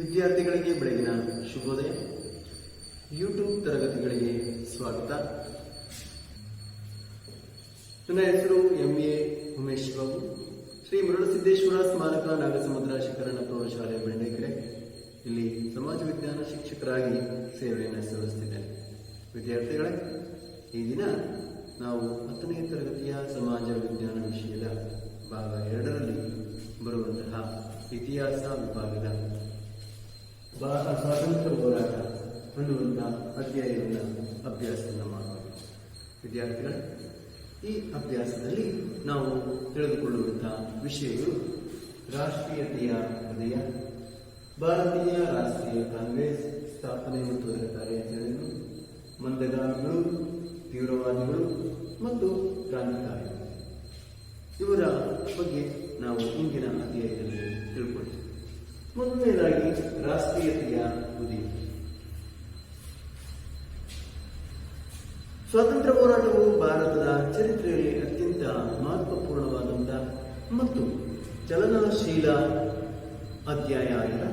ವಿದ್ಯಾರ್ಥಿಗಳಿಗೆ ಬೆಳಗಿನ ಶುಭೋದಯ. ಯೂಟ್ಯೂಬ್ ತರಗತಿಗಳಿಗೆ ಸ್ವಾಗತ. ನನ್ನ ಹೆಸರು ಎಂ ಎ ಉಮೇಶ್ ಬಾಬು. ಶ್ರೀ ಮರುಳಸಿದ್ದೇಶ್ವರ ಸ್ಮಾರಕ ನಾಗಸಮುದ್ರ ಶಿಖರಣ ಪ್ರೌಢಶಾಲೆ ಬೆಣ್ಣೆಕೆರೆ. ಇಲ್ಲಿ ಸಮಾಜ ವಿಜ್ಞಾನ ಶಿಕ್ಷಕರಾಗಿ ಸೇವೆಯನ್ನು ಸಲ್ಲಿಸುತ್ತಿದ್ದೇನೆ ವಿದ್ಯಾರ್ಥಿಗಳೇ, ಈ ದಿನ ನಾವು ಹತ್ತನೇ ತರಗತಿಯ ಸಮಾಜ ವಿಜ್ಞಾನ ವಿಷಯದ ಭಾಗ ಎರಡರಲ್ಲಿ ಬರುವಂತಹ ಇತಿಹಾಸ ವಿಭಾಗದ ಸ್ವಾತಂತ್ರ್ಯ ಹೋರಾಟ ಅನ್ನುವಂಥ ಅಧ್ಯಯನವನ್ನು ಅಭ್ಯಾಸವನ್ನು ಮಾಡಬೇಕು ವಿದ್ಯಾರ್ಥಿಗಳ, ಈ ಅಭ್ಯಾಸದಲ್ಲಿ ನಾವು ತಿಳಿದುಕೊಳ್ಳುವಂತಹ ವಿಷಯಗಳು ರಾಷ್ಟ್ರೀಯತೆಯ ಹೃದಯ, ಭಾರತೀಯ ರಾಷ್ಟ್ರೀಯ ಕಾಂಗ್ರೆಸ್ ಸ್ಥಾಪನೆ ಮತ್ತು ಅದರ ಕಾರ್ಯಾಚರಣೆಗಳು, ಮಂದಗಾಮಿಗಳು, ತೀವ್ರವಾದಿಗಳು ಮತ್ತು ಕ್ರಾಂತಿಕಾರಿಗಳು. ಇವರ ಬಗ್ಗೆ ನಾವು ಇಂದಿನ ಅಧ್ಯಯನದಲ್ಲಿ ತಿಳ್ಕೊಳ್ತೀವಿ. ಮೊದಲನೇದಾಗಿ ರಾಷ್ಟ್ರೀಯತೆಯ ಉದಯ ಸ್ವಾತಂತ್ರ್ಯ ಹೋರಾಟವು ಭಾರತದ ಚರಿತ್ರೆಯಲ್ಲಿ ಅತ್ಯಂತ ಮಹತ್ವಪೂರ್ಣವಾದಂತಹ ಮತ್ತು ಚಲನಶೀಲ ಅಧ್ಯಾಯ ಆಗಿದೆ.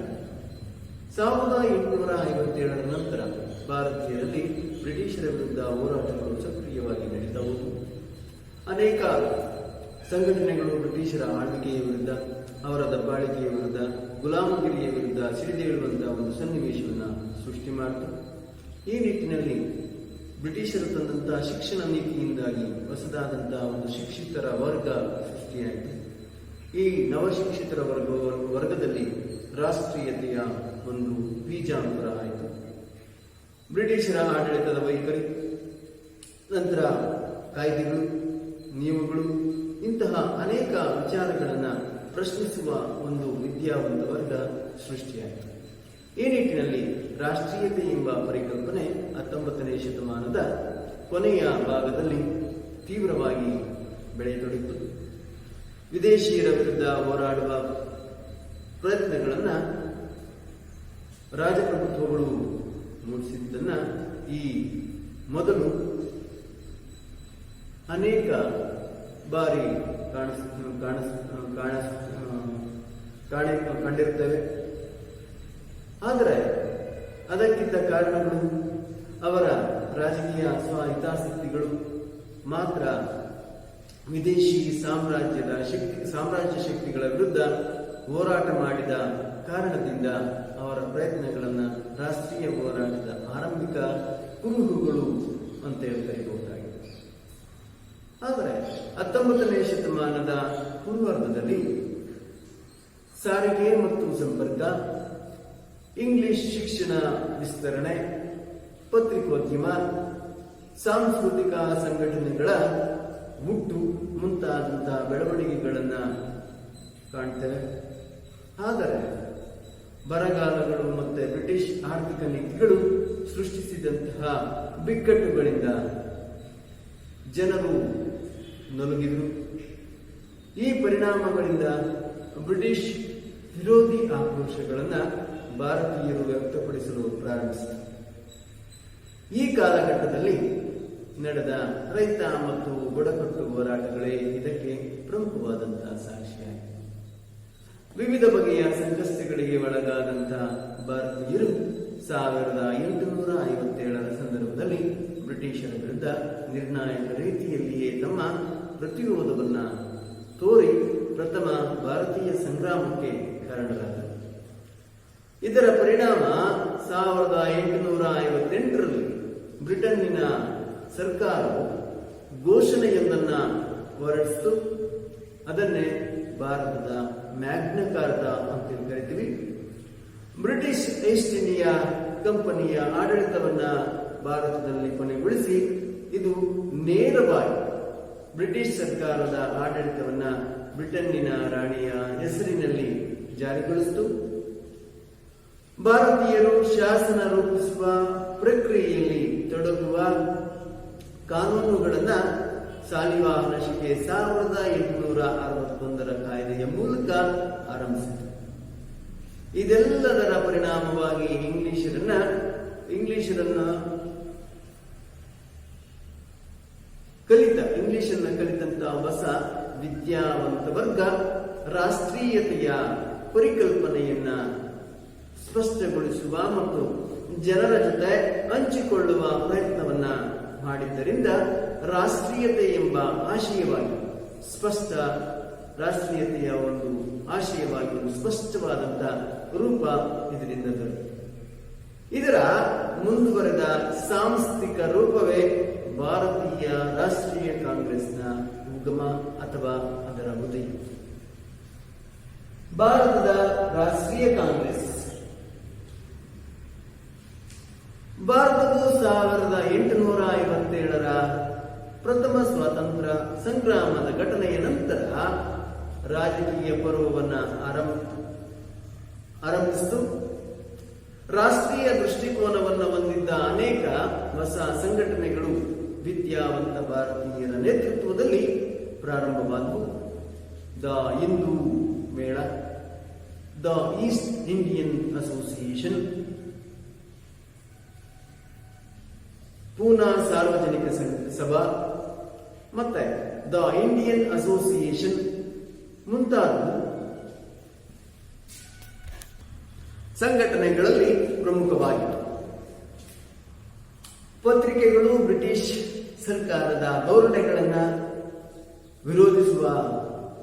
ಸಾವಿರದ ಎಂಟುನೂರ ಐವತ್ತೇಳರ ನಂತರ ಭಾರತೀಯರಲ್ಲಿ ಬ್ರಿಟಿಷರ ವಿರುದ್ಧ ಹೋರಾಟಗಳು ಸಕ್ರಿಯವಾಗಿ ನಡೆದವು ಅನೇಕ ಸಂಘಟನೆಗಳು ಬ್ರಿಟಿಷರ ಆಳ್ವಿಕೆಯ ವಿರುದ್ಧ, ಅವರ ದಬ್ಬಾಳಿಕೆಯ ವಿರುದ್ಧ ಗುಲಾಮಗಿರಿಯ ವಿರುದ್ಧ ಸಿಡಿದೇಳುವಂತಹ ಒಂದು ಸನ್ನಿವೇಶವನ್ನು ಸೃಷ್ಟಿ ಮಾಡಿತು. ಈ ನಿಟ್ಟಿನಲ್ಲಿ ಬ್ರಿಟಿಷರು ತಂದಂತಹ ಶಿಕ್ಷಣ ನೀತಿಯಿಂದಾಗಿ ಹೊಸದಾದಂತಹ ಒಂದು ಶಿಕ್ಷಿತರ ವರ್ಗ ಸೃಷ್ಟಿಯಾಯಿತು. ಈ ನವಶಿಕ್ಷಿತರ ವರ್ಗ, ವರ್ಗದಲ್ಲಿ ರಾಷ್ಟ್ರೀಯತೆಯ ಒಂದು ಬೀಜಾಂತರ ಆಯಿತು. ಬ್ರಿಟಿಷರ ಆಡಳಿತದ ವೈಖರಿ, ನಂತರ ಕಾಯ್ದೆಗಳು, ನಿಯಮಗಳು, ಇಂತಹ ಅನೇಕ ವಿಚಾರಗಳನ್ನು ಪ್ರಶ್ನಿಸುವ ಒಂದು ವಿದ್ಯಾವಂತ ವರ್ಗ ಸೃಷ್ಟಿಯಾಯಿತು ಈ ನಿಟ್ಟಿನಲ್ಲಿ ರಾಷ್ಟ್ರೀಯತೆ ಎಂಬ ಪರಿಕಲ್ಪನೆ ಹತ್ತೊಂಬತ್ತನೇ ಶತಮಾನದ ಕೊನೆಯ ಭಾಗದಲ್ಲಿ ತೀವ್ರವಾಗಿ ಬೆಳೆಯತೊಡಗಿತು. ವಿದೇಶಿಯರ ವಿರುದ್ಧ ಹೋರಾಡುವ ಪ್ರಯತ್ನಗಳನ್ನು ರಾಜಪ್ರಭುತ್ವಗಳು ಮೂಡಿಸಿದ್ದನ್ನ ಈ ಮೊದಲು ಅನೇಕ ಬಾರಿ ಕಾಣಿಸ್ ಕಾಣಿಸ್ ಕಾಣಿಸ್ ಕಾಣಿ ಕಂಡಿರ್ತೇವೆ. ಆದರೆ ಅದಕ್ಕಿದ್ದ ಕಾರಣಗಳು ಅವರ ರಾಜಕೀಯ ಸ್ವ ಹಿತಾಸಕ್ತಿಗಳು. ಮಾತ್ರ ವಿದೇಶಿ ಸಾಮ್ರಾಜ್ಯದ ಶಕ್ತಿ, ಸಾಮ್ರಾಜ್ಯ ಶಕ್ತಿಗಳ ವಿರುದ್ಧ ಹೋರಾಟ ಮಾಡಿದ ಕಾರಣದಿಂದ ಅವರ ಪ್ರಯತ್ನಗಳನ್ನು ರಾಷ್ಟ್ರೀಯ ಹೋರಾಟದ ಆರಂಭಿಕ ಕುರುಹುಗಳು ಅಂತ ಕರೆಯಬಹುದಾಗಿದೆ ಆದರೆ ಹತ್ತೊಂಬತ್ತನೇ ಶತಮಾನದ ಪೂರ್ವಾರ್ಧದಲ್ಲಿ ಸಾರಿಗೆ ಮತ್ತು ಸಂಪರ್ಕ. ಇಂಗ್ಲಿಷ್ ಶಿಕ್ಷಣ ವಿಸ್ತರಣೆ, ಪತ್ರಿಕೋದ್ಯಮ, ಸಾಂಸ್ಕೃತಿಕ ಸಂಘಟನೆಗಳ ಹುಟ್ಟು ಮುಂತಾದಂತಹ ಬೆಳವಣಿಗೆಗಳನ್ನು ಕಾಣ್ತೇವೆ. ಆದರೆ, ಬರಗಾಲಗಳು ಮತ್ತು ಬ್ರಿಟಿಷ್ ಆರ್ಥಿಕ ನೀತಿಗಳು ಸೃಷ್ಟಿಸಿದಂತಹ ಬಿಕ್ಕಟ್ಟುಗಳಿಂದ ಜನರು ನಲುಗಿದರು. ಈ ಪರಿಣಾಮಗಳಿಂದ ಬ್ರಿಟಿಷ್ ವಿರೋಧಿ ಆಕ್ರೋಶಗಳನ್ನು ಭಾರತೀಯರು ವ್ಯಕ್ತಪಡಿಸಲು ಪ್ರಾರಂಭಿಸಿದರು ಈ ಕಾಲಘಟ್ಟದಲ್ಲಿ ನಡೆದ ರೈತ ಮತ್ತು ಬುಡಕಟ್ಟು ಹೋರಾಟಗಳೇ ಇದಕ್ಕೆ ಪ್ರಮುಖವಾದಂತಹ ಸಾಕ್ಷಿಯಾಗಿದೆ. ವಿವಿಧ ಬಗೆಯ ಸಂಕಷ್ಟಗಳಿಗೆ ಒಳಗಾದಂತಹ ಭಾರತೀಯರು ಸಾವಿರದ ಎಂಟುನೂರ ಐವತ್ತೇಳರ ಸಂದರ್ಭದಲ್ಲಿ ಬ್ರಿಟಿಷರ ವಿರುದ್ಧ ನಿರ್ಣಾಯಕ ರೀತಿಯಲ್ಲಿಯೇ ತಮ್ಮ ಪ್ರತಿರೋಧವನ್ನು ತೋರಿ ಪ್ರಥಮ ಭಾರತೀಯ ಸಂಗ್ರಾಮಕ್ಕೆ ಕಾರಣರಾದರು ಇದರ ಪರಿಣಾಮ ಸಾವಿರದ ಎಂಟುನೂರ ಐವತ್ತೆಂಟರಲ್ಲಿ ಬ್ರಿಟನ್ನಿನ ಸರ್ಕಾರವು ಘೋಷಣೆಯೊಂದನ್ನ ಹೊರಡಿಸಿತು. ಅದನ್ನೇ ಭಾರತದ ಮ್ಯಾಗ್ನ ಕಾರ್ಟಾ ಅಂತ ಕರಿತೀವಿ. ಬ್ರಿಟಿಷ್ ಈಸ್ಟ್ ಇಂಡಿಯಾ ಕಂಪನಿಯ ಆಡಳಿತವನ್ನ ಭಾರತದಲ್ಲಿ ಕೊನೆಗೊಳಿಸಿ ಇದು ನೇರವಾಗಿ ಬ್ರಿಟಿಷ್ ಸರ್ಕಾರದ ಆಡಳಿತವನ್ನ ಬ್ರಿಟನ್ನಿನ ರಾಣಿಯ ಹೆಸರಿನಲ್ಲಿ ಜಾರಿಗೊಳಿಸಿತು. ಭಾರತೀಯರು ಶಾಸನ ರೂಪಿಸುವ ಪ್ರಕ್ರಿಯೆಯಲ್ಲಿ ತೊಡಗುವ ಕಾನೂನುಗಳನ್ನು ಸಾಲಿವಾಹನ ಶಿಕೆ ಸಾವಿರದ ಎಂಟುನೂರ ಅರವತ್ತೊಂದರ ಕಾಯ್ದೆಯ ಮೂಲಕ ಆರಂಭಿಸಿತು. ಇದೆಲ್ಲದರ ಪರಿಣಾಮವಾಗಿ ಇಂಗ್ಲಿಷರನ್ನ ಇಂಗ್ಲಿಷರನ್ನ ಕಲಿತ, ಇಂಗ್ಲಿಷನ್ನ ಕಲಿತಂತಹ ಹೊಸ ವಿದ್ಯಾವಂತ ವರ್ಗ ರಾಷ್ಟ್ರೀಯತೆಯ ಪರಿಕಲ್ಪನೆಯನ್ನ ಸ್ಪಷ್ಟಗೊಳಿಸುವ ಮತ್ತು ಜನರ ಜೊತೆ ಹಂಚಿಕೊಳ್ಳುವ ಪ್ರಯತ್ನವನ್ನ ಮಾಡಿದ್ದರಿಂದ ರಾಷ್ಟ್ರೀಯತೆ ಎಂಬ ಆಶಯವಾಗಿ ಸ್ಪಷ್ಟ, ರಾಷ್ಟ್ರೀಯತೆಯ ಒಂದು ಆಶಯವಾಗಿ ಒಂದು ಸ್ಪಷ್ಟವಾದಂತ ರೂಪ ಇದರಿಂದ ಇದರ ಮುಂದುವರೆದ ಸಾಂಸ್ಥಿಕ ರೂಪವೇ ಭಾರತೀಯ ರಾಷ್ಟ್ರೀಯ ಕಾಂಗ್ರೆಸ್ನ ಉಗಮ ಅಥವಾ ಅದರ ಉದಯ. ಭಾರತದ ರಾಷ್ಟ್ರೀಯ ಕಾಂಗ್ರೆಸ್. ಭಾರತವು ಸಾವಿರದ ಎಂಟುನೂರ ಐವತ್ತೇಳರ ಪ್ರಥಮ ಸ್ವಾತಂತ್ರ್ಯ ಸಂಗ್ರಾಮದ ಘಟನೆಯ ನಂತರ ರಾಜಕೀಯ ಪರ್ವವನ್ನು ಆರಂಭ, ಆರಂಭಿಸಿತು. ರಾಷ್ಟ್ರೀಯ ದೃಷ್ಟಿಕೋನವನ್ನು ಹೊಂದಿದ್ದ ಅನೇಕ ಹೊಸ ಸಂಘಟನೆಗಳು ವಿದ್ಯಾವಂತ ಭಾರತೀಯರ ನೇತೃತ್ವದಲ್ಲಿ ಪ್ರಾರಂಭವಾದವು. The Hindu Mela the East Indian Association Poona Sarvajanik Sabha, ಮತ್ತೆ ದ ಇಂಡಿಯನ್ ಅಸೋಸಿಯೇಷನ್ ಮುಂತಾದ ಸಂಘಟನೆಗಳಲ್ಲಿ ಪ್ರಮುಖವಾಗಿತ್ತು ಪತ್ರಿಕೆಗಳು ಬ್ರಿಟಿಷ್ ಸರ್ಕಾರದ ಧೋರಣೆಗಳನ್ನು ವಿರೋಧಿಸುವ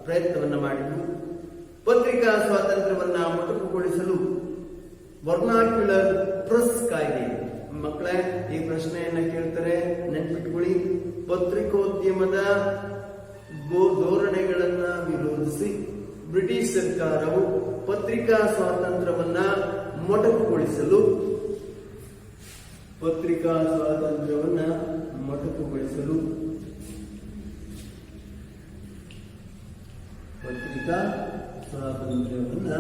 ಪ್ರಯತ್ನವನ್ನು ಮಾಡಿದ್ವು. ಪತ್ರಿಕಾ ಸ್ವಾತಂತ್ರ್ಯವನ್ನ ಮೊಟಕುಗೊಳಿಸಲು ವರ್ನಾಕ್ಯುಲರ್ ಪ್ರೆಸ್ ಕಾಯ್ದೆ ಮಕ್ಕಳೇ, ಈ ಪ್ರಶ್ನೆಯನ್ನ ಕೇಳ್ತಾರೆ, ನೆನ್ಪಿಟ್ಕೊಳ್ಳಿ. ಪತ್ರಿಕೋದ್ಯಮದ ಧೋರಣೆಗಳನ್ನ ವಿರೋಧಿಸಿ ಬ್ರಿಟಿಷ್ ಸರ್ಕಾರವು ಪತ್ರಿಕಾ ಸ್ವಾತಂತ್ರ್ಯವನ್ನ ಮೊಟಕುಗೊಳಿಸಲು, ಪತ್ರಿಕಾ ಸ್ವಾತಂತ್ರ್ಯವನ್ನ ಮೊಟಕುಗೊಳಿಸಲು ಪತ್ರಿಕಾ ಸ್ವಾತಂತ್ರ್ಯವನ್ನ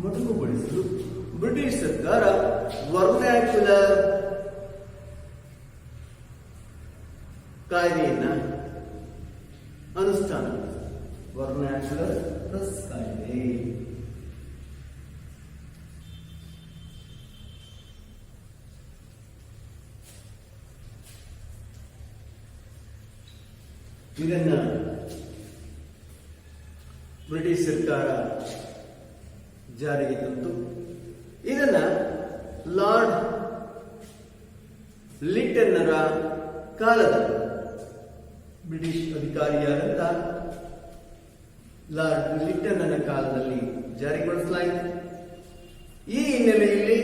ಮೊಟಕುಗೊಳಿಸಲು ಬ್ರಿಟಿಷ್ ಸರ್ಕಾರ ವರ್ನ್ಯಾಕ್ಯುಲರ್ ಕಾಯ್ದೆಯನ್ನ ಅನುಷ್ಠಾನ ವರ್ನ್ಯಾಕ್ಯುಲರ್ ಪ್ರೆಸ್ ಕಾಯ್ದೆ. ಇದನ್ನ ಬ್ರಿಟಿಷ್ ಸರ್ಕಾರ ಜಾರಿಗೆ ತಂತು ಇದನ್ನ ಲಾರ್ಡ್ ಲಿಟನ್ನರ ಕಾಲದ ಬ್ರಿಟಿಷ್ ಅಧಿಕಾರಿಯಾದಂತ ಲಾರ್ಡ್ ಲಿಟನ್ನರ ಕಾಲದಲ್ಲಿ ಜಾರಿಗೊಳಿಸಲಾಯಿತು. ಈ ಹಿನ್ನೆಲೆಯಲ್ಲಿ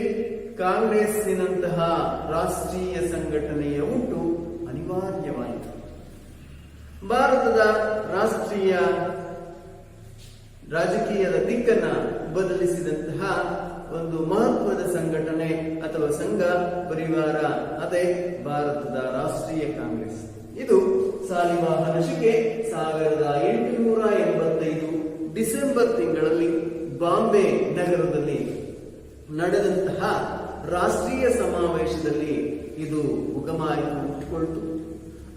ಕಾಂಗ್ರೆಸ್ಸಿನಂತಹ ರಾಷ್ಟ್ರೀಯ ಸಂಘಟನೆಯ ಉಂಟು ಅನಿವಾರ್ಯವಾಯಿತು. ಭಾರತದ ರಾಷ್ಟ್ರೀಯ ರಾಜಕೀಯದ ದಿಕ್ಕನ್ನ ಬದಲಿಸಿದಂತಹ ಒಂದು ಮಹತ್ವದ ಸಂಘಟನೆ ಅಥವಾ ಸಂಘ ಪರಿವಾರ, ಅದೇ ಭಾರತದ ರಾಷ್ಟ್ರೀಯ ಕಾಂಗ್ರೆಸ್. ಇದು ಸಾಲಿವಾಹನ ಶಿಕೆ ಸಾವಿರದ ಎಂಟುನೂರ ಎಂಬತ್ತೈದು ಡಿಸೆಂಬರ್ ತಿಂಗಳಲ್ಲಿ ಬಾಂಬೆ ನಗರದಲ್ಲಿ ನಡೆದಂತಹ ರಾಷ್ಟ್ರೀಯ ಸಮಾವೇಶದಲ್ಲಿ ಇದು ಉಗಮಾಯಿತು ಹುಟ್ಟಿಕೊಳ್ತು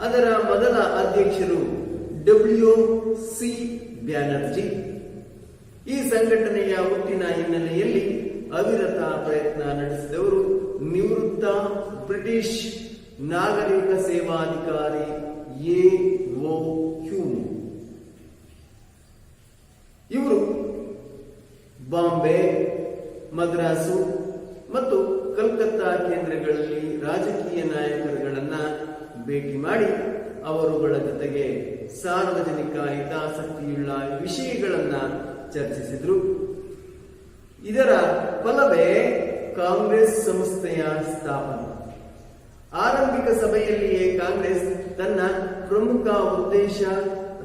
ಅದರ ಮೊದಲ ಅಧ್ಯಕ್ಷರು ಡಬ್ಲ್ಯೂ ಸಿ ಬ್ಯಾನರ್ಜಿ. ಈ ಸಂಘಟನೆಯ ಹುಟ್ಟಿನ ಹಿನ್ನೆಲೆಯಲ್ಲಿ ಅವಿರತ ಪ್ರಯತ್ನ ನಡೆಸಿದವರು ನಿವೃತ್ತ ಬ್ರಿಟಿಷ್ ನಾಗರಿಕ ಸೇವಾಧಿಕಾರಿ ಎ ಓ ಹ್ಯೂಮ್. ಇವರು ಬಾಂಬೆ, ಮದ್ರಾಸು ಮತ್ತು ಕಲ್ಕತ್ತಾ ಕೇಂದ್ರಗಳಲ್ಲಿ ರಾಜಕೀಯ ನಾಯಕರುಗಳನ್ನ ಭೇಟಿ ಮಾಡಿ ಅವರುಗಳ ಜೊತೆಗೆ ಸಾರ್ವಜನಿಕ ಹಿತಾಸಕ್ತಿಯುಳ್ಳ ವಿಷಯಗಳನ್ನ ಚರ್ಚಿಸಿದ್ರು. ಇದರ ಫಲವೇ ಕಾಂಗ್ರೆಸ್ ಸಂಸ್ಥೆಯ ಸ್ಥಾಪನೆ. ಆರಂಭಿಕ ಸಭೆಯಲ್ಲಿಯೇ ಕಾಂಗ್ರೆಸ್ ತನ್ನ ಪ್ರಮುಖ ಉದ್ದೇಶ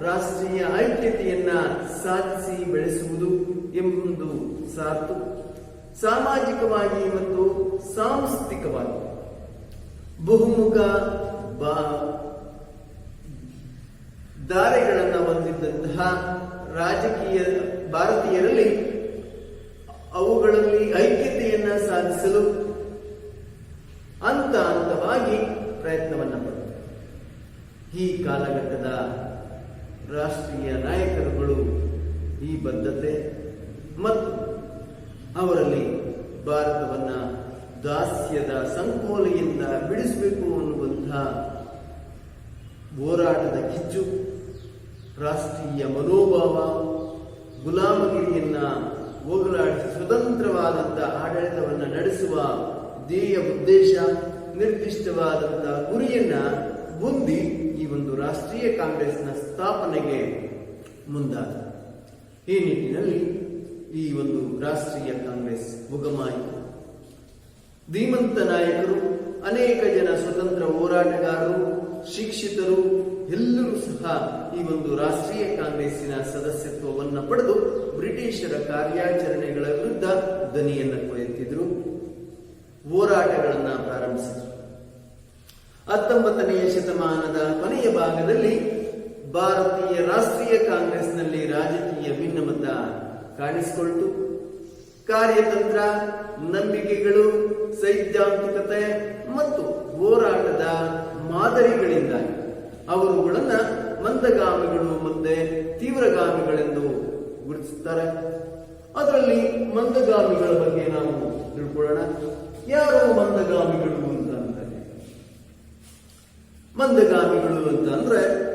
ರಾಷ್ಟ್ರೀಯ ಐಕ್ಯತೆಯನ್ನ ಸಾಧಿಸಿ ಬೆಳೆಸುವುದು ಎಂಬುದು ಸಾರ್ತು ಸಾಮಾಜಿಕವಾಗಿ ಮತ್ತು ಸಾಂಸ್ಥಿಕವಾಗಿ. ಬಹುಮುಖ ದಾರಿಗಳನ್ನು ಹೊಂದಿದ್ದಂತಹ ರಾಜಕೀಯ ಭಾರತೀಯರಲ್ಲಿ ಅವುಗಳಲ್ಲಿ ಐಕ್ಯತೆಯನ್ನ ಸಾಧಿಸಲು ಹಂತ ಹಂತವಾಗಿ ಪ್ರಯತ್ನವನ್ನ ಪಡುತ್ತೆ ಈ ಕಾಲಘಟ್ಟದ ರಾಷ್ಟ್ರೀಯ ನಾಯಕರುಗಳು ಈ ಬದ್ಧತೆ ಮತ್ತು ಅವರಲ್ಲಿ ಭಾರತವನ್ನ ದಾಸ್ಯದ ಸಂಕೋಲೆಯಿಂದ ಬಿಡಿಸಬೇಕು ಅನ್ನುವಂತಹ ಹೋರಾಟದ ಕಿಚ್ಚು, ರಾಷ್ಟ್ರೀಯ ಮನೋಭಾವ ಗುಲಾಮಗಿರಿಯನ್ನ ಹೋಗಲಾಡಿಸಿ ಸ್ವತಂತ್ರವಾದಂಥ ಆಡಳಿತವನ್ನು ನಡೆಸುವ ಧ್ಯೇಯ ಉದ್ದೇಶ ನಿರ್ದಿಷ್ಟವಾದಂಥ ಗುರಿಯನ್ನ ಹೊಂದಿ ಈ ಒಂದು ರಾಷ್ಟ್ರೀಯ ಕಾಂಗ್ರೆಸ್ನ ಸ್ಥಾಪನೆಗೆ ಮುಂದಾದ. ಈ ನಿಟ್ಟಿನಲ್ಲಿ ಈ ಒಂದು ರಾಷ್ಟ್ರೀಯ ಕಾಂಗ್ರೆಸ್ ಉಗಮಾಯಿತು. ಧೀಮಂತ ನಾಯಕರು ಅನೇಕ ಜನ ಸ್ವತಂತ್ರ ಹೋರಾಟಗಾರರು, ಶಿಕ್ಷಿತರು ಎಲ್ಲರೂ ಸಹ ಈ ಒಂದು ರಾಷ್ಟ್ರೀಯ ಕಾಂಗ್ರೆಸ್ಸಿನ ಸದಸ್ಯತ್ವವನ್ನು ಪಡೆದು ಬ್ರಿಟಿಷರ ಕಾರ್ಯಾಚರಣೆಗಳ ವಿರುದ್ಧ ಧ್ವನಿಯನ್ನು ಕೊಯ್ಯುತ್ತಿದ್ದರು ಹೋರಾಟಗಳನ್ನ ಪ್ರಾರಂಭಿಸಿದರು. ಹತ್ತೊಂಬತ್ತನೆಯ ಶತಮಾನದ ಕೊನೆಯ ಭಾಗದಲ್ಲಿ ಭಾರತೀಯ ರಾಷ್ಟ್ರೀಯ ಕಾಂಗ್ರೆಸ್ನಲ್ಲಿ ರಾಜಕೀಯ ಭಿನ್ನಮತ ಕಾಣಿಸಿಕೊಳ್ತು. ಕಾರ್ಯತಂತ್ರ, ನಂಬಿಕೆಗಳು, ಸೈದ್ಧಾಂತಿಕತೆ ಮತ್ತು ಹೋರಾಟದ ಮಾದರಿಗಳಿಂದಾಗಿ. ಅವರುಗಳನ್ನ ಮಂದಗಾಮಿಗಳು ಮತ್ತೆ ತೀವ್ರಗಾಮಿಗಳೆಂದು ಗುರುತಿಸುತ್ತಾರೆ. ಅದರಲ್ಲಿ ಮಂದಗಾಮಿಗಳ ಬಗ್ಗೆ ನಾವು ತಿಳ್ಕೊಳ್ಳೋಣ. ಯಾರು ಮಂದಗಾಮಿಗಳು ಅಂತ ಅಂತಾರೆ ಮಂದಗಾಮಿಗಳು ಅಂತಂದ್ರೆ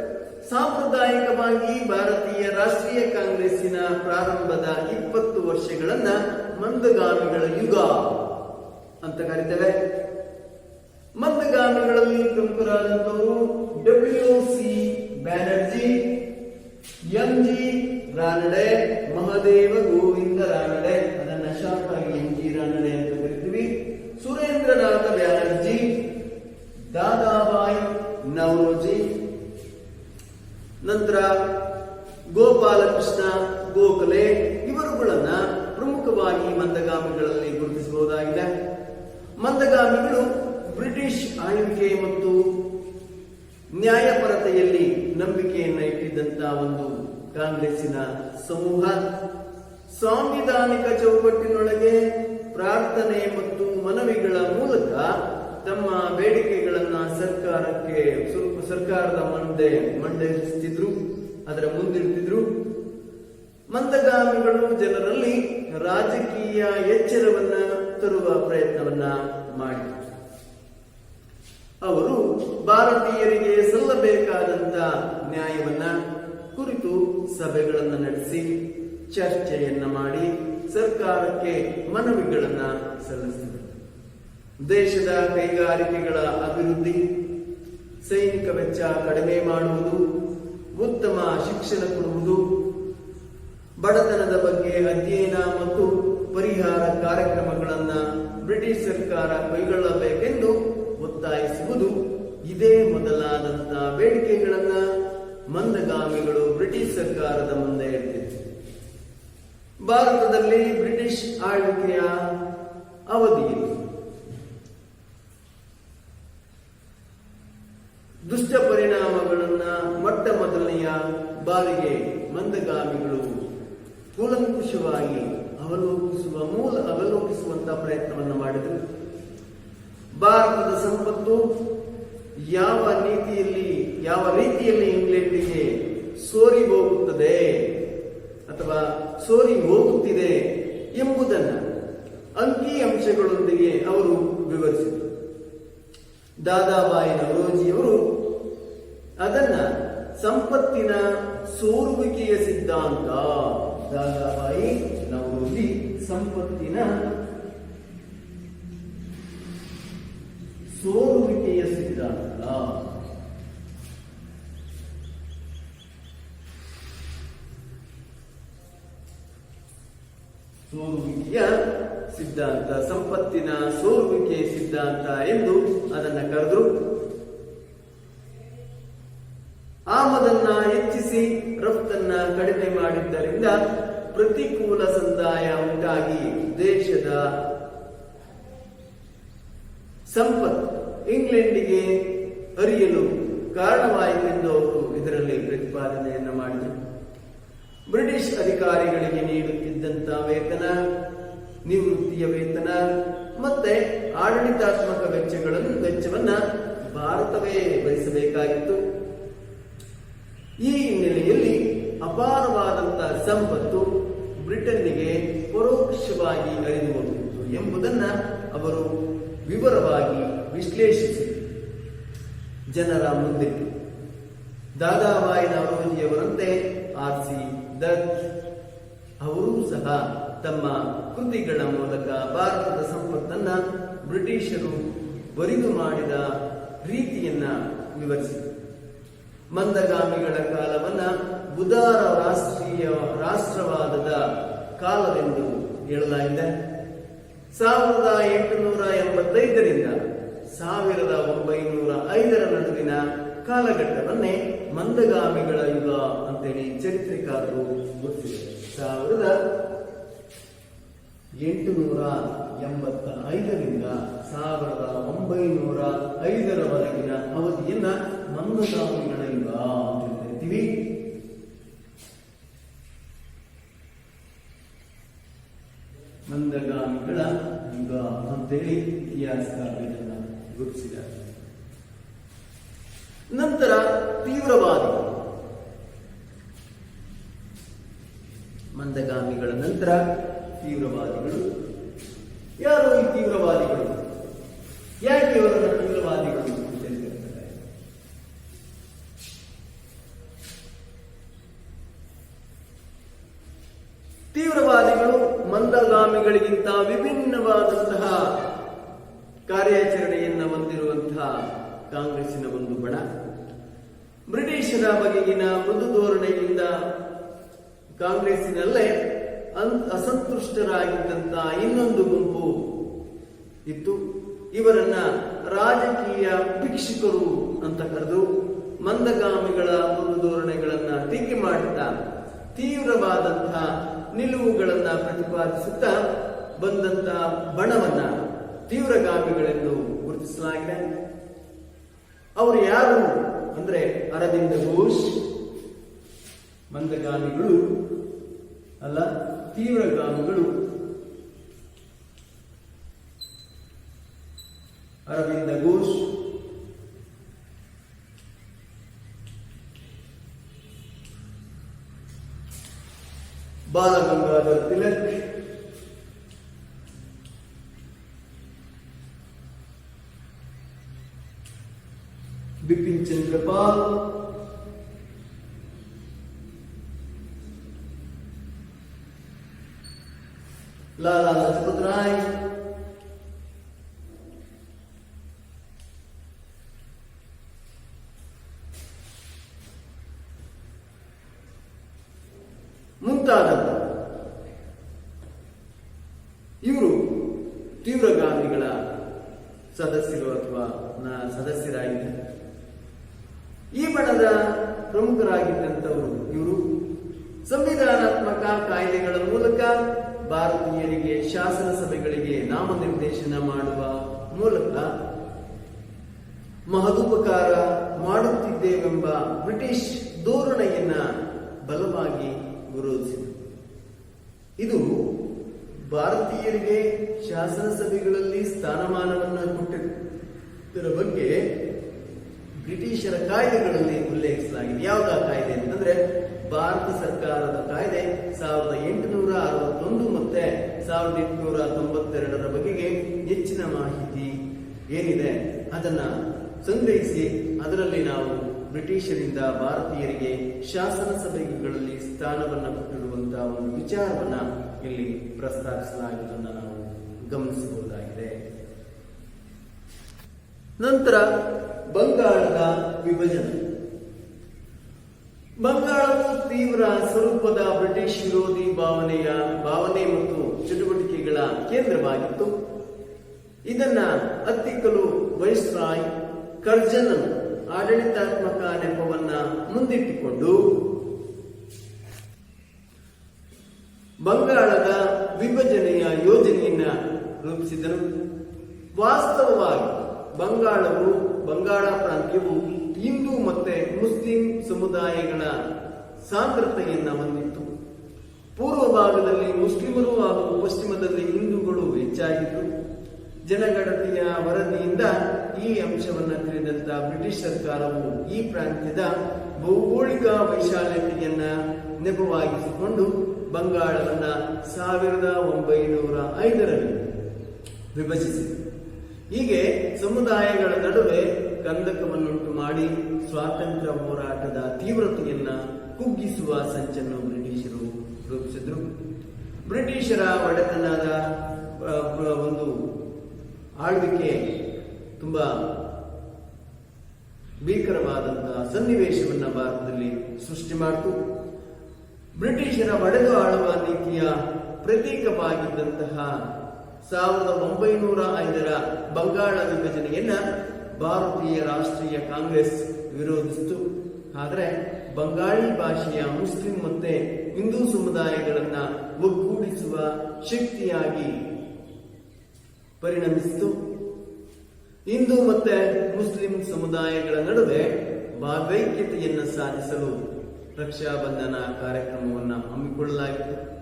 ಸಾಂಪ್ರದಾಯಿಕವಾಗಿ ಭಾರತೀಯ ರಾಷ್ಟ್ರೀಯ ಕಾಂಗ್ರೆಸ್ಸಿನ ಪ್ರಾರಂಭದ ಇಪ್ಪತ್ತು ವರ್ಷಗಳನ್ನ ಮಂದಗಾಮಿಗಳ ಯುಗ ಅಂತ ಕರಿತೇವೆ. ಮಂದಗಾಮಿಗಳಲ್ಲಿ ಪ್ರಮುಖರಾದಂಥವರು ರಾಜಕೀಯ ಎಚ್ಚರವನ್ನ ತರುವ ಪ್ರಯತ್ನವನ್ನ ಮಾಡಿದರು ಅವರು ಭಾರತೀಯರಿಗೆ ಸಲ್ಲಬೇಕಾದಂತ ನ್ಯಾಯವನ್ನ ಕುರಿತು ಸಭೆಗಳನ್ನ ನಡೆಸಿ, ಚರ್ಚೆಯನ್ನ ಮಾಡಿ, ಸರ್ಕಾರಕ್ಕೆ ಮನವಿಗಳನ್ನ ಸಲ್ಲಿಸಿದರು. ದೇಶದ ಕೈಗಾರಿಕೆಗಳ ಅಭಿವೃದ್ಧಿ, ಸೈನಿಕ ವೆಚ್ಚ ಕಡಿಮೆ ಮಾಡುವುದು, ಉತ್ತಮ ಶಿಕ್ಷಣ ಕೊಡುವುದು ಬಡತನದ ಬಗ್ಗೆ ಅಧ್ಯಯನ ಮತ್ತು ಪರಿಹಾರ ಕಾರ್ಯಕ್ರಮಗಳನ್ನ ಬ್ರಿಟಿಷ್ ಸರ್ಕಾರ ಕೈಗೊಳ್ಳಬೇಕೆಂದು ಒತ್ತಾಯಿಸುವುದು ಇದೇ ಮೊದಲಾದಂತಹ ಬೇಡಿಕೆಗಳನ್ನ ಮಂದಗಾಮಿಗಳು ಬ್ರಿಟಿಷ್ ಸರ್ಕಾರದ ಮುಂದೆ ಇಟ್ಟಿದೆ ಭಾರತದಲ್ಲಿ ಬ್ರಿಟಿಷ್ ಆಳ್ವಿಕೆಯ ಅವಧಿ ದುಷ್ಟ ಪರಿಣಾಮಗಳನ್ನ ಮೊಟ್ಟ ಮೊದಲನೆಯ ಬಾರಿಗೆ ಮಂದಗಾಮಿಗಳು ಕೂಲಂಕುಷವಾಗಿ ಅವಲೋಕಿಸುವ ಮೂಲ ಅವಲೋಕಿಸುವಂತಹ ಪ್ರಯತ್ನವನ್ನು ಮಾಡಿದರು. ಭಾರತದ ಸಂಪತ್ತು ಯಾವ ನೀತಿಯಲ್ಲಿ, ಯಾವ ರೀತಿಯಲ್ಲಿ ಇಂಗ್ಲೆಂಡಿಗೆ ಸೋರಿ ಹೋಗುತ್ತದೆ ಅಥವಾ ಸೋರಿ ಹೋಗುತ್ತಿದೆ ಎಂಬುದನ್ನು ಅಂಕಿ ಅಂಶಗಳೊಂದಿಗೆ ಅವರು ವಿವರಿಸಿದರು. ದಾದಾಬಾಯಿ ನವರೋಜಿಯವರು ಅದನ್ನ ಸಂಪತ್ತಿನ ಸೋರುವಿಕೆಯ ಸಿದ್ಧಾಂತ ದಾದಾಬಾಯಿ ನವರೋಜಿ ಸಂಪತ್ತಿನ ಸೋರುವಿಕೆಯ ಸಿದ್ಧಾಂತ. ಸೋರುವಿಕೆಯ ಸಿದ್ಧಾಂತ ಸಂಪತ್ತಿನ ಸೋರುವಿಕೆಯ ಸಿದ್ಧಾಂತ ಎಂದು ಅದನ್ನು ಕರೆದ್ರು. ರಫ್ತನ್ನ ಕಡಿಮೆ ಮಾಡಿದ್ದರಿಂದ ಪ್ರತಿಕೂಲ ಸಂದಾಯ ಉಂಟಾಗಿ ದೇಶದ ಸಂಪತ್ತು ಇಂಗ್ಲೆಂಡಿಗೆ ಅರಿಯಲು ಕಾರಣವಾಯಿತೆಂದು ಅವರು ಇದರಲ್ಲಿ ಪ್ರತಿಪಾದನೆಯನ್ನು ಮಾಡಿದರು. ಬ್ರಿಟಿಷ್ ಅಧಿಕಾರಿಗಳಿಗೆ ನೀಡುತ್ತಿದ್ದಂತಹ ವೇತನ, ನಿವೃತ್ತಿಯ ವೇತನ, ಮತ್ತೆ ಆಡಳಿತಾತ್ಮಕ ವೆಚ್ಚಗಳನ್ನು, ವೆಚ್ಚವನ್ನ ಭಾರತವೇ ಭರಿಸಬೇಕಾಗಿತ್ತು. ಈ ಹಿನ್ನೆಲೆಯಲ್ಲಿ ಅಪಾರವಾದಂತಹ ಸಂಪತ್ತು ಬ್ರಿಟನ್ನಿಗೆ ಪರೋಕ್ಷವಾಗಿ ಹರಿದು ಹೋಗಿತ್ತು ಎಂಬುದನ್ನ ಅವರು ವಿವರವಾಗಿ ವಿಶ್ಲೇಷಿಸಿ ಜನರ ಮುಂದೆ ದಾದಾಬಾಯಿ ನವರೋಜಿಯವರಂತೆ ಆರ್ ಸಿ ದತ್ ಅವರೂ ಸಹ ತಮ್ಮ ಕೃತಿಗಳ ಮೂಲಕ ಭಾರತದ ಸಂಪತ್ತನ್ನ ಬ್ರಿಟಿಷರು ಬರಿದು ಮಾಡಿದ ರೀತಿಯನ್ನ ವಿವರಿಸಿದರು. ಮಂದಗಾಮಿಗಳ ಕಾಲವನ್ನ ಉದಾರ ರಾಷ್ಟ್ರೀಯ ರಾಷ್ಟ್ರವಾದದ ಕಾಲವೆಂದು ಹೇಳಲಾಗಿದೆ. ಸಾವಿರದ ಎಂಟುನೂರ ಎಂಬತ್ತೈದರಿಂದ ಸಾವಿರದ ಒಂಬೈನೂರ ಐದರ ನಡುವಿನ ಕಾಲಘಟ್ಟವನ್ನೇ ಮಂದಗಾಮಿಗಳ ಯುಗ ಅಂತೇಳಿ ಚರಿತ್ರೆಕಾರರು ಗೊತ್ತಿದೆ ಸಾವಿರದ ಎಂಟುನೂರ ಎಂಬತ್ತ ಐದರಿಂದ ಸಾವಿರದ ಒಂಬೈನೂರ ಐದರವರೆಗಿನ ಅವಧಿಯನ್ನ ಮಂದಗಾಮಿಗಳ ಯುಗ ಅಂತ ಕರಿತೀವಿ ಮಂದಗಾಮಿಗಳ ಯುಗ ಅಂತೇಳಿ ಇತಿಹಾಸಕಾರರು ಇದನ್ನ ಗುರುತಿಸಿದ್ದಾರೆ. ನಂತರ ತೀವ್ರವಾದಿಗಳು ಮಂದಗಾಮಿಗಳ ನಂತರ ತೀವ್ರವಾದಿಗಳು. ಯಾರು ಈ ತೀವ್ರವಾದಿಗಳು? ಯಾಕೆ ಇವರನ್ನ ಬಗೆಗಿನ ಮೃದು ಧೋರಣೆಯಿಂದ ಕಾಂಗ್ರೆಸ್ಸಿನಲ್ಲೇ ಅಸಂತುಷ್ಟರಾಗಿದ್ದಂತಹ ಇನ್ನೊಂದು ಗುಂಪು ಇತ್ತು. ಇವರನ್ನ ರಾಜಕೀಯ ಭಿಕ್ಷುಕರು ಅಂತ ಕರೆದು ಮಂದಗಾಮಿಗಳ ಮೃದು ಧೋರಣೆಗಳನ್ನ ಟೀಕೆ ಮಾಡುತ್ತಾ ತೀವ್ರವಾದಂತಹ ನಿಲುವುಗಳನ್ನ ಪ್ರತಿಪಾದಿಸುತ್ತಾ ಬಂದಂತಹ ಬಣವನ್ನ ತೀವ್ರಗಾಮಿಗಳೆಂದು ಗುರುತಿಸಲಾಗಿದೆ. ಅವರು ಯಾರು? ಅಂದ್ರೆ ಅರವಿಂದ ಘೋಷ್ ಮಂದಗಾಮಿಗಳು ಅಲ್ಲ ತೀವ್ರಗಾಮಿಗಳು ಅರವಿಂದ ಘೋಷ್. ಬಾಲಗಂಗಾಧರ್ ತಿಲಕ್. బిపిన్ చంద్రపాల్ లాలా లజపతి రాయ్. ಬ್ರಿಟಿಷರ ಕಾಯ್ದೆಗಳಲ್ಲಿ ಉಲ್ಲೇಖಿಸಲಾಗಿದೆ. ಯಾವ್ದ ಕಾಯ್ದೆ ಅಂತಂದ್ರೆ ಭಾರತ ಸರ್ಕಾರದ ಕಾಯ್ದೆ ಸಾವಿರದ ಎಂಟುನೂರ ಅರವತ್ತೊಂದು ಮತ್ತೆ ಸಾವಿರದ ಎಂಟುನೂರ ತೊಂಬತ್ತೆರಡರ ಬಗೆಗೆ ಹೆಚ್ಚಿನ ಮಾಹಿತಿ ಏನಿದೆ ಅದನ್ನ ಸಂಗ್ರಹಿಸಿ ಅದರಲ್ಲಿ ನಾವು ಬ್ರಿಟಿಷರಿಂದ ಭಾರತೀಯರಿಗೆ ಶಾಸನ ಸಭೆಗಳಲ್ಲಿ ಸ್ಥಾನವನ್ನು ಕೊಟ್ಟಿರುವಂತಹ ಒಂದು ವಿಚಾರವನ್ನ ಇಲ್ಲಿ ಪ್ರಸ್ತಾಪಿಸಲಾಗಿರುವುದನ್ನು ನಾವು ಗಮನಿಸಬಹುದಾಗಿದೆ. ನಂತರ ಬಂಗಾಳದ ವಿಭಜನೆ. ಬಂಗಾಳವು ತೀವ್ರ ಸ್ವರೂಪದ ಬ್ರಿಟಿಷ್ ವಿರೋಧಿ ಭಾವನೆಯ ಭಾವನೆ ಮತ್ತು ಚಟುವಟಿಕೆಗಳ ಕೇಂದ್ರವಾಗಿತ್ತು. ಇದನ್ನ ಹತ್ತಿಕ್ಕಲು ವೈಸ್ರಾಯ್ ಕರ್ಜನ್ ಆಡಳಿತಾತ್ಮಕ ನೆಪವನ್ನ ಮುಂದಿಟ್ಟುಕೊಂಡು, ಬಂಗಾಳದ ವಿಭಜನೆಯ ಯೋಜನೆಯನ್ನ ರೂಪಿಸಿದರು ವಾಸ್ತವವಾಗಿ ಬಂಗಾಳವು ಬಂಗಾಳ ಪ್ರಾಂತ್ಯವು ಹಿಂದೂ ಮತ್ತೆ ಮುಸ್ಲಿಂ ಸಮುದಾಯಗಳ ಸಾಂದ್ರತೆಯನ್ನ ಹೊಂದಿತ್ತು. ಪೂರ್ವ ಭಾಗದಲ್ಲಿ ಮುಸ್ಲಿಮರು ಹಾಗೂ ಪಶ್ಚಿಮದಲ್ಲಿ ಹಿಂದೂಗಳು ಹೆಚ್ಚಾಗಿದ್ದು, ಜನಗಣತಿಯ ವರದಿಯಿಂದ ಈ ಅಂಶವನ್ನ ತಿಳಿದಂತ ಬ್ರಿಟಿಷ್ ಸರ್ಕಾರವು ಈ ಪ್ರಾಂತ್ಯದ ಭೌಗೋಳಿಕ ವೈಶಾಲ್ಯತೆಯನ್ನ ನೆಪವಾಗಿಸಿಕೊಂಡು ಬಂಗಾಳವನ್ನ ಸಾವಿರದ ಒಂಬೈನೂರ ಐದರಲ್ಲಿ ವಿಭಜಿಸಿತು ಹೀಗೆ ಸಮುದಾಯಗಳ ನಡುವೆ ಕಂದಕವನ್ನುಂಟು ಮಾಡಿ ಸ್ವಾತಂತ್ರ್ಯ ಹೋರಾಟದ ತೀವ್ರತೆಯನ್ನ ಕುಗ್ಗಿಸುವ ಸಂಚನ್ನು ಬ್ರಿಟಿಷರು ರೂಪಿಸಿದ್ರು. ಬ್ರಿಟಿಷರ ಒಡೆತನದ ಒಂದು ಆಳ್ವಿಕೆ ತುಂಬಾ ಭೀಕರವಾದಂತಹ ಸನ್ನಿವೇಶವನ್ನ ಭಾರತದಲ್ಲಿ ಸೃಷ್ಟಿ ಮಾಡಿತು. ಬ್ರಿಟಿಷರ ಒಡೆದು ಆಳುವ ನೀತಿಯ ಪ್ರತೀಕವಾಗಿದ್ದಂತಹ ಸಾವಿರದ ಒಂಬೈನೂರ ಐದರ ಬಂಗಾಳ ವಿಭಜನೆಯನ್ನ ಭಾರತೀಯ ರಾಷ್ಟ್ರೀಯ ಕಾಂಗ್ರೆಸ್ ವಿರೋಧಿಸಿತು. ಆದರೆ ಬಂಗಾಳಿ ಭಾಷೆಯ ಮುಸ್ಲಿಂ ಮತ್ತೆ ಹಿಂದೂ ಸಮುದಾಯಗಳನ್ನ ಒಗ್ಗೂಡಿಸುವ ಶಕ್ತಿಯಾಗಿ ಪರಿಣಮಿಸಿತು. ಹಿಂದೂ ಮತ್ತೆ ಮುಸ್ಲಿಂ ಸಮುದಾಯಗಳ ನಡುವೆ ಭಾವೈಕ್ಯತೆಯನ್ನು ಸಾಧಿಸಲು ರಕ್ಷಾಬಂಧನ ಕಾರ್ಯಕ್ರಮವನ್ನು ಹಮ್ಮಿಕೊಳ್ಳಲಾಗಿತ್ತು.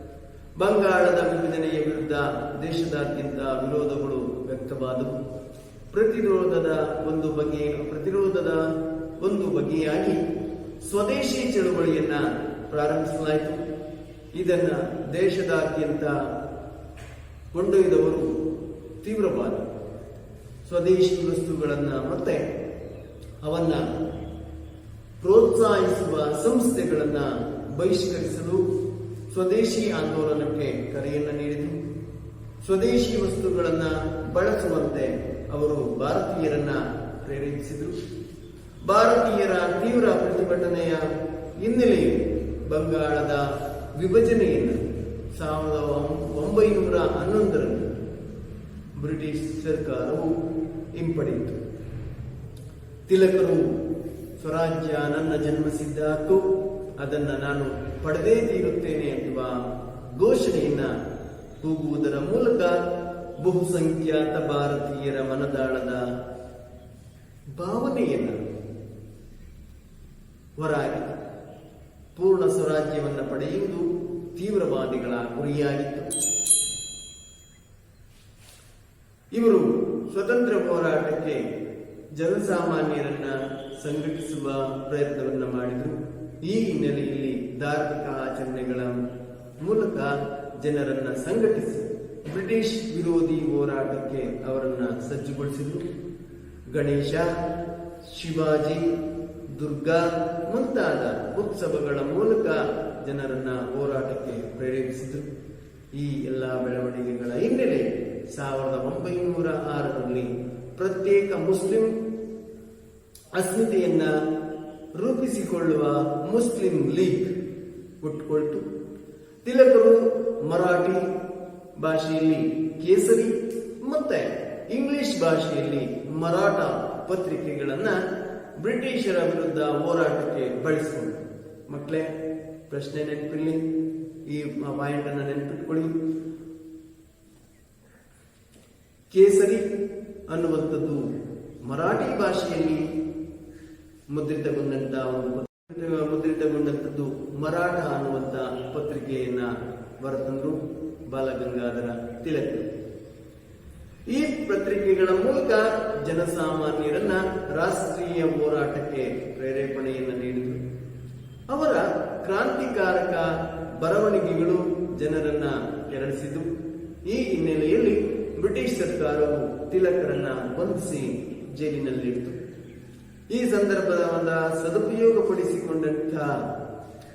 ಬಂಗಾಳದ ವಿಭಜನೆಯ ವಿರುದ್ಧ ದೇಶದಾದ್ಯಂತ ವಿರೋಧಗಳು ವ್ಯಕ್ತವಾದವು. ಪ್ರತಿರೋಧದ ಒಂದು ಬಗೆ ಪ್ರತಿರೋಧದ ಒಂದು ಬಗೆಯಾಗಿ ಸ್ವದೇಶಿ ಚಳುವಳಿಯನ್ನ ಪ್ರಾರಂಭಿಸಲಾಯಿತು. ಇದನ್ನ ದೇಶದಾದ್ಯಂತ ಕೊಂಡೊಯ್ದವರು ತೀವ್ರವಾದ ಸ್ವದೇಶಿ ವಸ್ತುಗಳನ್ನ ಮತ್ತೆ ಅವನ್ನ ಪ್ರೋತ್ಸಾಹಿಸುವ ಸಂಸ್ಥೆಗಳನ್ನ ಬಹಿಷ್ಕರಿಸಲು ಸ್ವದೇಶಿ ಆಂದೋಲನಕ್ಕೆ ಕರೆಯನ್ನು ನೀಡಿದರು. ಸ್ವದೇಶಿ ವಸ್ತುಗಳನ್ನು ಬಳಸುವಂತೆ ಅವರು ಭಾರತೀಯರನ್ನ ಪ್ರೇರೇಪಿಸಿದರು. ಭಾರತೀಯರ ತೀವ್ರ ಪ್ರತಿಭಟನೆಯ ಹಿನ್ನೆಲೆಯಲ್ಲಿ ಬಂಗಾಳದ ವಿಭಜನೆಯನ್ನು ಸಾವಿರದ ಒಂಬೈನೂರ ಹನ್ನೊಂದರಲ್ಲಿ ಬ್ರಿಟಿಷ್ ಸರ್ಕಾರವು ಹಿಂಪಡೆಯಿತು. ತಿಲಕರು ಸ್ವರಾಜ್ಯ ನನ್ನ ಜನ್ಮಸಿದ್ಧ ಹಕ್ಕು ಅದನ್ನ ನಾನು ಪಡೆದೇ ತೀರುತ್ತೇನೆ ಎನ್ನುವ ಘೋಷಣೆಯನ್ನ ಕೂಗುವುದರ ಮೂಲಕ ಬಹುಸಂಖ್ಯಾತ ಭಾರತೀಯರ ಮನದಾಳದ ಭಾವನೆಯನ್ನು ಹೊರಹಾಕಿ ಪೂರ್ಣ ಸ್ವರಾಜ್ಯವನ್ನು ಪಡೆಯುವುದು ತೀವ್ರವಾದಿಗಳ ಗುರಿಯಾಗಿತ್ತು. ಇವರು ಸ್ವತಂತ್ರ ಹೋರಾಟಕ್ಕೆ ಜನಸಾಮಾನ್ಯರನ್ನ ಸಂಘಟಿಸುವ ಪ್ರಯತ್ನವನ್ನ ಮಾಡಿದರು. ಈ ಹಿನ್ನೆಲೆಯಲ್ಲಿ ಧಾರ್ಮಿಕ ಆಚರಣೆಗಳ ಮೂಲಕ ಜನರನ್ನ ಸಂಘಟಿಸಿ ಬ್ರಿಟಿಷ್ ವಿರೋಧಿ ಹೋರಾಟಕ್ಕೆ ಅವರನ್ನ ಸಜ್ಜುಗೊಳಿಸಿದರು. ಗಣೇಶ, ಶಿವಾಜಿ, ದುರ್ಗಾ ಮುಂತಾದ ಉತ್ಸವಗಳ ಮೂಲಕ ಜನರನ್ನ ಹೋರಾಟಕ್ಕೆ ಪ್ರೇರೇಪಿಸಿದರು. ಈ ಎಲ್ಲಾ ಬೆಳವಣಿಗೆಗಳ ಹಿನ್ನೆಲೆ ಸಾವಿರದ ಒಂಬೈನೂರ ಆರರಲ್ಲಿ ಪ್ರತ್ಯೇಕ ಮುಸ್ಲಿಂ ಅಸ್ಮಿತೆಯನ್ನ ರೂಪಿಸಿಕೊಳ್ಳುವ ಮುಸ್ಲಿಂ ಲೀಗ್ ಹುಟ್ಟುಕೊಳ್ತು ತಿಲಕರು, ಮರಾಠಿ ಭಾಷೆಯಲ್ಲಿ ಕೇಸರಿ ಮತ್ತೆ ಇಂಗ್ಲಿಷ್ ಭಾಷೆಯಲ್ಲಿ ಮರಾಠ ಪತ್ರಿಕೆಗಳನ್ನ ಬ್ರಿಟಿಷರ ವಿರುದ್ಧ ಹೋರಾಟಕ್ಕೆ ಬಳಸಿಕೊಂಡು ಮಕ್ಕಳೇ ಪ್ರಶ್ನೆ ನೆನಪಿರಲಿ. ಈ ಪಾಯಿಂಟ್ ಅನ್ನ ನೆನಪಿಟ್ಕೊಳ್ಳಿ. ಕೇಸರಿ ಅನ್ನುವಂಥದ್ದು ಮರಾಠಿ ಭಾಷೆಯಲ್ಲಿ ಮುದ್ರಿತಗೊಂಡಂತ ಒಂದು ಮುದ್ರಿತಗೊಂಡಂಥದ್ದು ಮರಾಠ ಅನ್ನುವಂತ ಪತ್ರಿಕೆಯನ್ನ ಹೊರತಂದ್ರು ಬಾಲಗಂಗಾಧರ ತಿಲಕ್. ಈ ಪತ್ರಿಕೆಗಳ ಮೂಲಕ ಜನಸಾಮಾನ್ಯರನ್ನ ರಾಷ್ಟ್ರೀಯ ಹೋರಾಟಕ್ಕೆ ಪ್ರೇರೇಪಣೆಯನ್ನ ನೀಡಿದರು. ಅವರ ಕ್ರಾಂತಿಕಾರಕ ಬರವಣಿಗೆಗಳು ಜನರನ್ನ ಕೆರಳಿಸಿತು ಈ ಹಿನ್ನೆಲೆಯಲ್ಲಿ ಬ್ರಿಟಿಷ್ ಸರ್ಕಾರವು ತಿಲಕರನ್ನ ಬಂಧಿಸಿ ಜೈಲಿನಲ್ಲಿತ್ತು ಈ ಸಂದರ್ಭದ ಸದುಪಯೋಗಪಡಿಸಿಕೊಂಡಂತಹ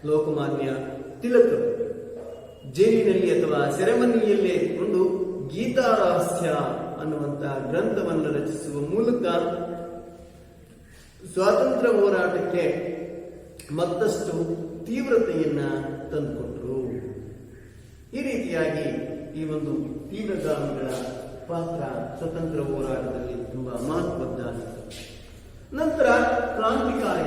ಲೋಕಮಾನ್ಯ ತಿಲಕರು ಜೈಲಿನಲ್ಲಿ ಅಥವಾ ಸೆರೆಮನಿಯಲ್ಲೇ ಇದ್ದುಕೊಂಡು ಗೀತಾರಹಸ್ಯ ಅನ್ನುವಂತಹ ಗ್ರಂಥವನ್ನು ರಚಿಸುವ ಮೂಲಕ ಸ್ವಾತಂತ್ರ್ಯ ಹೋರಾಟಕ್ಕೆ ಮತ್ತಷ್ಟು ತೀವ್ರತೆಯನ್ನ ತಂದುಕೊಟ್ರು. ಈ ರೀತಿಯಾಗಿ ಈ ಒಂದು ತೀವ್ರಗಾಮಿಗಳ ಪಾತ್ರ ಸ್ವತಂತ್ರ ಹೋರಾಟದಲ್ಲಿ ತುಂಬಾ ಮಹತ್ವದ್ದಾಗಿತ್ತು. ನಂತರ ಕ್ರಾಂತಿಕಾರಿ.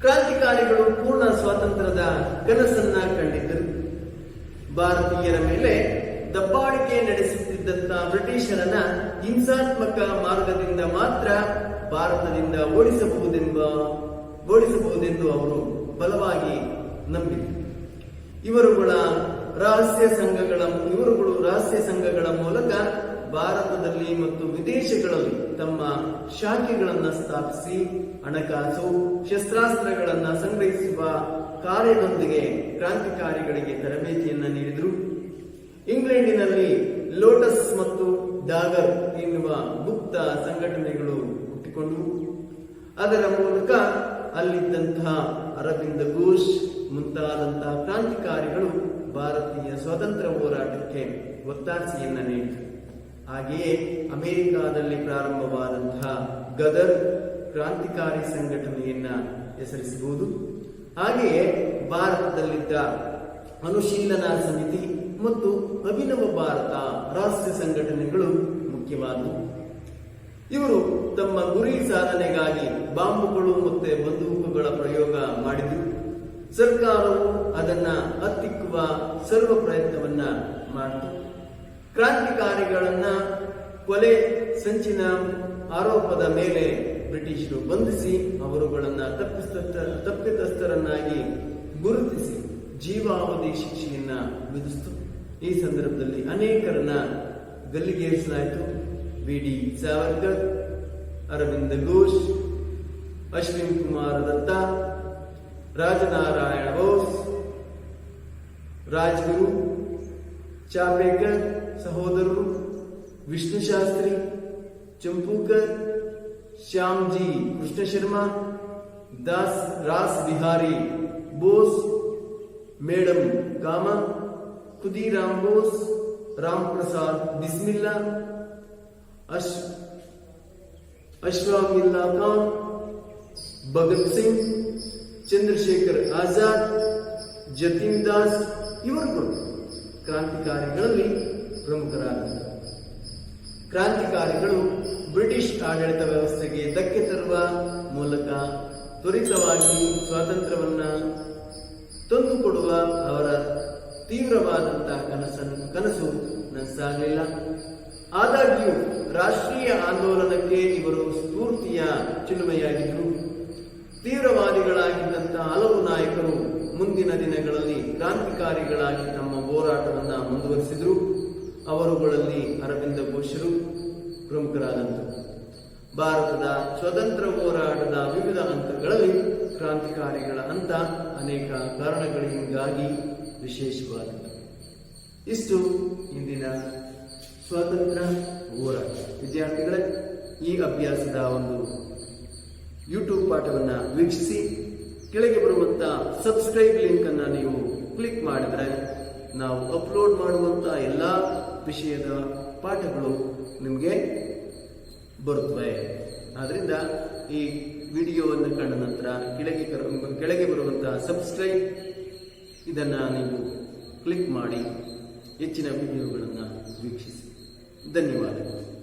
ಕ್ರಾಂತಿಕಾರಿಗಳು ಪೂರ್ಣ ಸ್ವಾತಂತ್ರ್ಯದ ಕನಸನ್ನ ಕಂಡಿದ್ದರು. ಭಾರತೀಯರ ಮೇಲೆ ದಬ್ಬಾಳಿಕೆ ನಡೆಸುತ್ತಿದ್ದಂತ ಬ್ರಿಟಿಷರನ್ನ ಹಿಂಸಾತ್ಮಕ ಮಾರ್ಗದಿಂದ ಮಾತ್ರ ಭಾರತದಿಂದ ಓಡಿಸಬಹುದೆಂಬ ಓಡಿಸಬಹುದೆಂದು ಅವರು ಬಲವಾಗಿ ನಂಬಿದರು ಇವರುಗಳ ರಹಸ್ಯ ಸಂಘಗಳ, ಇವರುಗಳು ರಹಸ್ಯ ಸಂಘಗಳ ಮೂಲಕ ಭಾರತದಲ್ಲಿ ಮತ್ತು ವಿದೇಶಗಳಲ್ಲಿ ತಮ್ಮ ಶಾಖೆಗಳನ್ನು ಸ್ಥಾಪಿಸಿ, ಹಣಕಾಸು, ಶಸ್ತ್ರಾಸ್ತ್ರಗಳನ್ನು ಸಂಗ್ರಹಿಸುವ ಕಾರ್ಯದೊಂದಿಗೆ ಕ್ರಾಂತಿಕಾರಿಗಳಿಗೆ ತರಬೇತಿಯನ್ನು ನೀಡಿದರು. ಇಂಗ್ಲೆಂಡಿನಲ್ಲಿ ಲೋಟಸ್ ಮತ್ತು ಡಾಗರ್ ಎನ್ನುವ ಗುಪ್ತ ಸಂಘಟನೆಗಳು ಹುಟ್ಟಿಕೊಂಡವು. ಅದರ ಮೂಲಕ ಅಲ್ಲಿದ್ದಂತಹ ಅರವಿಂದ ಘೋಷ್ ಮುಂತಾದಂತಹ ಕ್ರಾಂತಿಕಾರಿಗಳು ಭಾರತೀಯ ಸ್ವಾತಂತ್ರ್ಯ ಹೋರಾಟಕ್ಕೆ ಒತ್ತಾಸೆಯನ್ನ ನೀಡಿದರು. ಹಾಗೆಯೇ ಅಮೆರಿಕಾದಲ್ಲಿ ಪ್ರಾರಂಭವಾದಂತಹ ಗದರ್ ಕ್ರಾಂತಿಕಾರಿ ಸಂಘಟನೆಯನ್ನ ಹೆಸರಿಸಬಹುದು. ಹಾಗೆಯೇ ಭಾರತದಲ್ಲಿದ್ದ ಅನುಶೀಲನಾ ಸಮಿತಿ ಮತ್ತು ಅಭಿನವ ಭಾರತ ರಾಷ್ಟ್ರೀಯ ಸಂಘಟನೆಗಳು ಮುಖ್ಯವಾದವು. ಇವರು ತಮ್ಮ ಗುರಿ ಸಾಧನೆಗಾಗಿ ಬಾಂಬುಗಳು ಮತ್ತೆ ಬಂದೂಕುಗಳ ಪ್ರಯೋಗ ಮಾಡಿದ್ರು. ಸರ್ಕಾರವು ಅದನ್ನ ಹತ್ತಿಕ್ಕುವ ಸರ್ವ ಪ್ರಯತ್ನವನ್ನ ಮಾಡಿತು. ಕ್ರಾಂತಿಕಾರಿಗಳನ್ನ ಕೊಲೆ, ಸಂಚಿನ ಆರೋಪದ ಮೇಲೆ ಬ್ರಿಟಿಷರು ಬಂಧಿಸಿ ಅವರುಗಳನ್ನ ತಪ್ಪಿಸ್ತ ತಪ್ಪಿತಸ್ಥರನ್ನಾಗಿ ಗುರುತಿಸಿ ಜೀವಾವಧಿ ಶಿಕ್ಷೆಯನ್ನ ವಿಧಿಸಿತು. ಈ ಸಂದರ್ಭದಲ್ಲಿ ಅನೇಕರನ್ನ ಗಲ್ಲಿಗೇರಿಸಲಾಯಿತು. डी सावरकर, अरविंद घोष, अश्विन कुमार दत्ता, राजनारायण बोस, राजगुरु चापेकर, सहोदर विष्णु शास्त्री, चंपूकर, श्यामजी कृष्ण शर्मा, दास रास बिहारी बोस, मैडम कामा खुदीराम बोस राम प्रसाद बिस्मिल्ला ಅಶ್ ಅಶ್ವಾಮಿಲ್ಲಾ ಖಾನ್, ಭಗತ್ ಸಿಂಗ್, ಚಂದ್ರಶೇಖರ್ ಆಜಾದ್, ಜತೀನ್ ದಾಸ್ ಇವರುಗಳು ಕ್ರಾಂತಿಕಾರಿಗಳಲ್ಲಿ ಪ್ರಮುಖರಾಗಿದ್ದರು ಕ್ರಾಂತಿಕಾರಿಗಳು ಬ್ರಿಟಿಷ್ ಆಡಳಿತ ವ್ಯವಸ್ಥೆಗೆ ಧಕ್ಕೆ ತರುವ ಮೂಲಕ ತ್ವರಿತವಾಗಿ ಸ್ವಾತಂತ್ರ್ಯವನ್ನ ತಂದುಕೊಡುವ ಅವರ ತೀವ್ರವಾದಂತಹ ಕನಸನ್ನು ಕನಸು ನನಸಾಗಲಿಲ್ಲ. ಆದಾಗ್ಯೂ ರಾಷ್ಟ್ರೀಯ ಆಂದೋಲನಕ್ಕೆ ಇವರು ಸ್ಫೂರ್ತಿಯ ಚಿಲುಮೆಯಾಗಿದ್ದರು. ತೀವ್ರವಾದಿಗಳಾಗಿದ್ದಂಥ ಹಲವು ನಾಯಕರು ಮುಂದಿನ ದಿನಗಳಲ್ಲಿ ಕ್ರಾಂತಿಕಾರಿಗಳಾಗಿ ತಮ್ಮ ಹೋರಾಟವನ್ನು ಮುಂದುವರಿಸಿದರು. ಅವರುಗಳಲ್ಲಿ ಅರವಿಂದ ಘೋಷರು ಪ್ರಮುಖರಾದಂಥರು ಭಾರತದ ಸ್ವತಂತ್ರ ಹೋರಾಟದ ವಿವಿಧ ಹಂತಗಳಲ್ಲಿ ಕ್ರಾಂತಿಕಾರಿಗಳ ಹಂತ ಅನೇಕ ಕಾರಣಗಳಿಂದಾಗಿ ವಿಶೇಷವಾದದ್ದು. ಇಷ್ಟು ಇಂದಿನ ಸ್ವಾತಂತ್ರ್ಯ ಹೋರಾಟ. ವಿದ್ಯಾರ್ಥಿಗಳೇ, ಈ ಅಭ್ಯಾಸದ ಒಂದು ಯೂಟ್ಯೂಬ್ ಪಾಠವನ್ನು ವೀಕ್ಷಿಸಿ, ಕೆಳಗೆ ಬರುವಂತ ಸಬ್ಸ್ಕ್ರೈಬ್ ಲಿಂಕ್ ಅನ್ನ ನೀವು ಕ್ಲಿಕ್ ಮಾಡಿದ್ರೆ ನಾವು ಅಪ್ಲೋಡ್ ಮಾಡುವಂತ ಎಲ್ಲಾ ವಿಷಯದ ಪಾಠಗಳು ನಿಮಗೆ ಬರುತ್ತವೆ ಆದ್ರಿಂದ ಈ ವಿಡಿಯೋವನ್ನು ಕಂಡ ನಂತರ ಕೆಳಗೆ ಕೆಳಗೆ ಬರುವಂತಹ ಸಬ್ಸ್ಕ್ರೈಬ್ ಇದನ್ನು ನೀವು ಕ್ಲಿಕ್ ಮಾಡಿ, ಹೆಚ್ಚಿನ ವಿಡಿಯೋಗಳನ್ನು ವೀಕ್ಷಿಸಿ. धन्यवाद